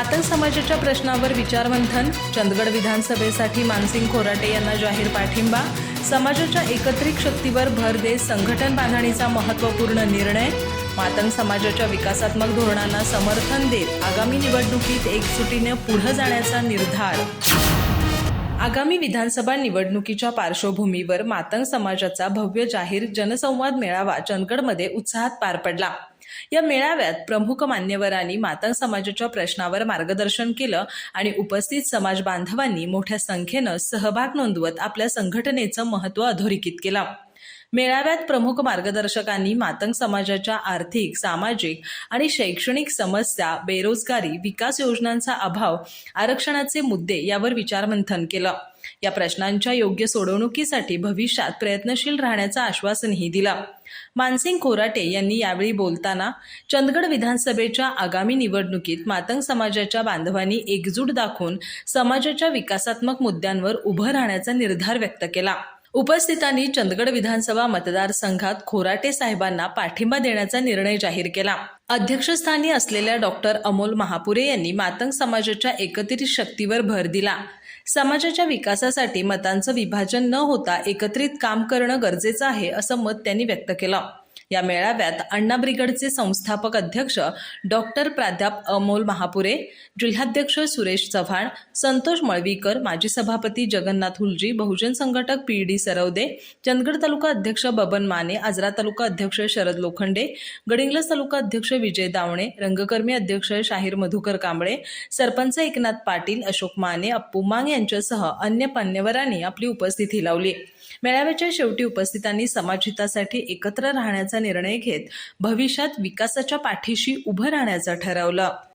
मातंग समाजाच्या प्रश्नावर विचारमंथन चंदगड विधानसभेसाठी मानसिंग खोराटे यांना जाहीर पाठिंबा समाजाच्या एकत्रित शक्तीवर भर देत संघटन बांधणीचा महत्त्वपूर्ण निर्णय मातंग समाजाच्या विकासात्मक धोरणांना समर्थन देत आगामी निवडणुकीत एकजुटीने पुढे जाण्याचा निर्धार. आगामी विधानसभा निवडणुकीच्या पार्श्वभूमीवर मातंग समाजाचा भव्य जाहीर जनसंवाद मेळावा चंदगडमध्ये उत्साहात पार पडला. या मेळाव्यात प्रमुख मान्यवरांनी मातंग समाजाच्या प्रश्नावर मार्गदर्शन केलं आणि उपस्थित समाज बांधवांनी मोठ्या संख्येनं सहभाग नोंदवत आपल्या संघटनेचं महत्त्व अधोरेखित केलं. मेळाव्यात प्रमुख मार्गदर्शकांनी मातंग समाजाच्या आर्थिक सामाजिक आणि शैक्षणिक समस्या बेरोजगारी विकास योजनांचा अभाव आरक्षणाचे मुद्दे यावर विचारमंथन केलं. या प्रश्नांच्या योग्य सोडवणुकीसाठी भविष्यात प्रयत्नशील राहण्याचं आश्वासनही दिलं. मानसिंग कोराटे यांनी यावेळी बोलताना चंदगड विधानसभेच्या आगामी निवडणुकीत मातंग समाजाच्या बांधवांनी एकजूट दाखवून समाजाच्या विकासात्मक मुद्द्यांवर उभं राहण्याचा निर्धार व्यक्त केला. उपस्थितांनी चंदगड विधानसभा मतदारसंघात खोराटे साहेबांना पाठिंबा देण्याचा निर्णय जाहीर केला. अध्यक्षस्थानी असलेल्या डॉक्टर अमोल महापुरे यांनी मातंग समाजाच्या एकत्रित शक्तीवर भर दिला. समाजाच्या विकासासाठी मतांचं विभाजन न होता एकत्रित काम करणं गरजेचं आहे असं मत त्यांनी व्यक्त केलं. या मेळाव्यात अण्णा ब्रिगडचे संस्थापक अध्यक्ष डॉक्टर प्राध्याप अमोल महापुरे जिल्हाध्यक्ष सुरेश चव्हाण संतोष मळवीकर माजी सभापती जगन्नाथ हुलजी बहुजन संघटक पी डी सरवदे चंदगड तालुका अध्यक्ष बबन माने आजरा तालुका अध्यक्ष शरद लोखंडे गडिंग्लज तालुका अध्यक्ष विजय दावणे रंगकर्मी अध्यक्ष शाहीर मधुकर कांबळे सरपंच एकनाथ पाटील अशोक माने अप्पू मांग यांच्यासह अन्य मान्यवरांनी आपली उपस्थिती लावली. मेळाव्याच्या शेवटी उपस्थितांनी समाजहितासाठी एकत्र राहण्याचा निर्णय घेत भविष्यात विकासाच्या पाठीशी उभं राहण्याचं ठरवलं.